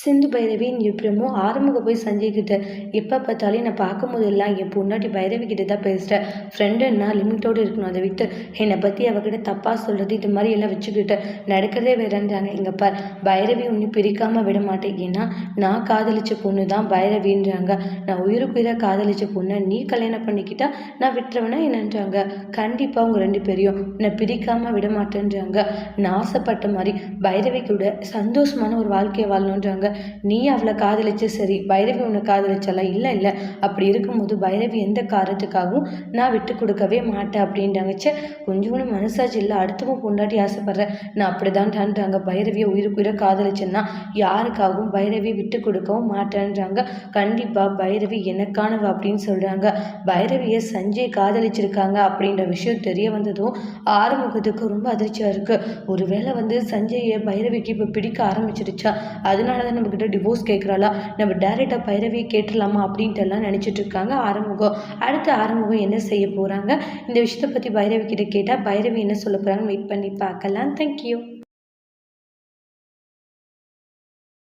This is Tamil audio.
சிந்து பைரவின்னு எப்படிமோ ஆறுமுக போய் சஞ்சய் கிட்ட எப்போ பார்த்தாலும் நான் பார்க்கும் போதெல்லாம் என் பொண்டாட்டி பைரவி கிட்ட தான் பேசுகிறேன் ஃப்ரெண்டுன்னா லிமிட்டோடு இருக்கணும். அதை விட்டு என்னை பற்றி அவகிட்ட தப்பாக சொல்கிறது இது மாதிரி எல்லாம் வச்சுக்கிட்டு நடக்கிறதே வேறன்றாங்க. இங்கே பார் பைரவி ஒன்று பிரிக்காமல் விட மாட்டேன். ஏன்னா நான் காதலிச்ச பொண்ணு தான் பைரவின்றாங்க. நான் உயிருக்குயிராக காதலிச்ச பொண்ணை நீ கல்யாணம் பண்ணிக்கிட்டா நான் விட்டுறவனா என்னன்றாங்க. கண்டிப்பாக அவங்க ரெண்டு பேரையும் நான் பிரிக்காமல் விட மாட்டேன்றாங்க. நான் ஆசைப்பட்ட மாதிரி பைரவி கூட சந்தோஷமான ஒரு வாழ்க்கையை வாழணுன்றாங்க நீ அவளை காதலிச்சு சரி பைரவி உன்னை காதலிச்சாலாம் இல்லை இல்லை. அப்படி இருக்கும்போது பைரவி எந்த காரணத்துக்காகவும் நான் விட்டு கொடுக்கவே மாட்டேன் அப்படின்றாங்க. சே கொஞ்சம் கூட மனசாச்சு இல்லை. அடுத்தவங்க பொண்டாட்டி ஆசைப்பட்றேன் நான் அப்படி தான்டான்றாங்க பைரவியை உயிருக்கு உயிரை காதலிச்சேன்னா யாருக்காகவும் பைரவியை விட்டு கொடுக்கவும் மாட்டேன்றாங்க. கண்டிப்பாக பைரவி எனக்கானவ அப்படின்னு சொல்கிறாங்க பைரவியை சஞ்சய் காதலிச்சிருக்காங்க அப்படின்ற விஷயம் தெரிய வந்ததும் ஆறுமுகத்துக்கு ரொம்ப அதிர்ச்சியாக இருக்குது ஒருவேளை வந்து சஞ்சயை பைரவிக்கு இப்போ பிடிக்க ஆரம்பிச்சிருச்சா? அதனால தான் நம்மக்கிட்ட டிவோர்ஸ் கேட்குறாளா நம்ம டேரெக்டாக பைரவியை கேட்டுடலாமா அப்படின்ட்டு எல்லாம் நினச்சிட்டு இருக்காங்க ஆறுமுகம். அடுத்து ஆறுமுகம் என்ன செய்ய போகிறாங்க இந்த விஷயத்தை பற்றி பைரவி கிட்ட கேட்டால் பைரவி என்ன சொல்ல போகிறாங்கன்னு வெயிட் பண்ணி பார்க்கலாம். தேங்க்யூ